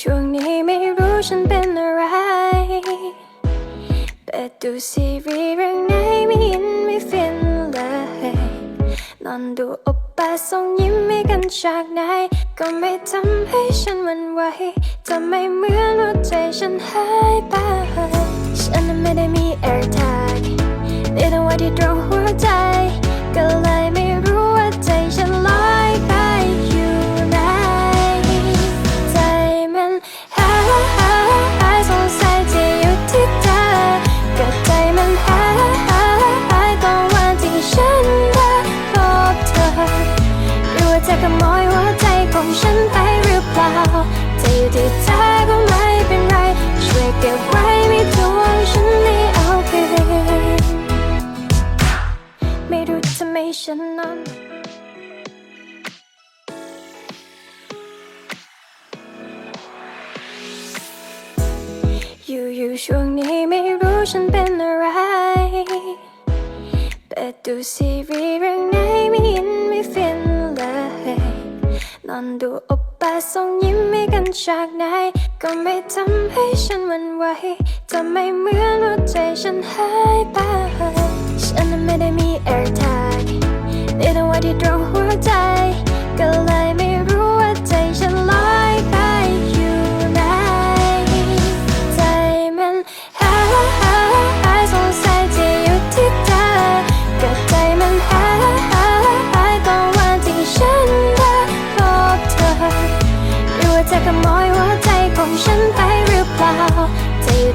ช่วงนี้ไม่รู้ฉันเป็นอะไรเปิดดูซีรีส์เรื่องไหนไม่ยินไม่ฟินเลย นอนดูอบป้าส่งยิ้มให้กันจากไหน ก็ไม่ทำให้ฉันหวันไหวจะไม่เหมือนว่าใจฉันหายไป ฉันไม่ได้ ล่าจะอยู่ที่เธอก็ไม่เป็นไร ช่วยเก็บไว้ไม่ทวงฉันให้เอาคืนไม่รู้ทำไมฉันนั้นอยู่ๆช่วงนี้ไม่รู้ฉันเป็นอะไรเปิดดูซีรีส์เรื่องไหนไม่ยินไม่ฟินเลยนอนดูอป แต่ส่งยิ้มให้กันจากไหน ก็ไม่ทำให้ฉันหวันไหวจะไม่เหมือนว่าใจฉันหายไป ฉันนั้นไม่ได้มี AirTag มีแต่ว่าที่ตรงหัวใจ ก็เลย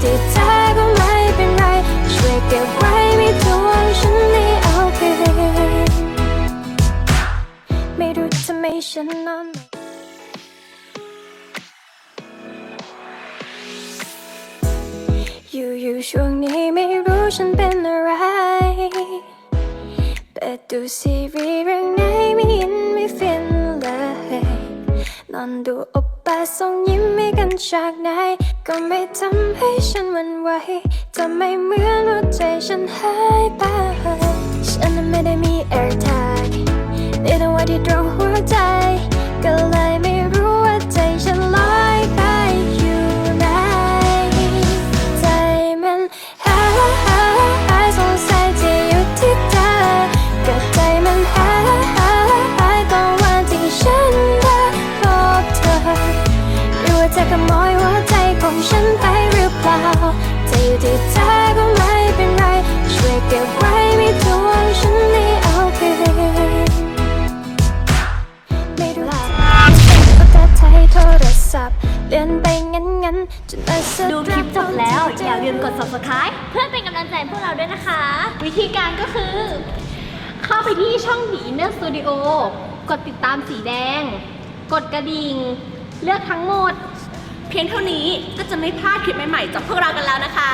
ที่เธอก็ไม่เป็นไร ช่วยเก็บไว้ไม่ทวงฉันให้เอาคืนไม่รู้ทำไมฉันนอนอยู่ๆช่วงนี้ไม่รู้ฉันเป็นอะไรเปิดดูซีรีส์เรื่องไหนไม่ยินไม่ฟินเลยนอนดูอป แต่ส่งยิ้มให้กันจากไหน ก็ไม่ทำให้ฉันหวันไหวจะไม่เหมือนว่าใจฉันหายไป ฉันนั้นไม่ได้มี AirTag มีแต่ว่าที่ตรงหัวใจก็เลย ที่เธอก็ไม่เป็นไร ช่วยเก็บไว้ไม่ทวฉันให้เอาคืนไม่รู้ว่าจะใช้โทรศัพท์เลื่อนไปงั้นๆจนมาสะดูคลิปจบแล้ว อย่าลืมกด subscribe เพื่อเป็นกำลังใจพวกเราด้วยนะคะ วิธีการก็คือ เข้าไปที่ช่อง The Inner Studio กดติดตามสีแดง กดกระดิ่ง เลือกทั้งหมด เพียงเท่านี้ก็จะไม่พลาดคลิปใหม่ๆจากพวกเรากันแล้วนะคะ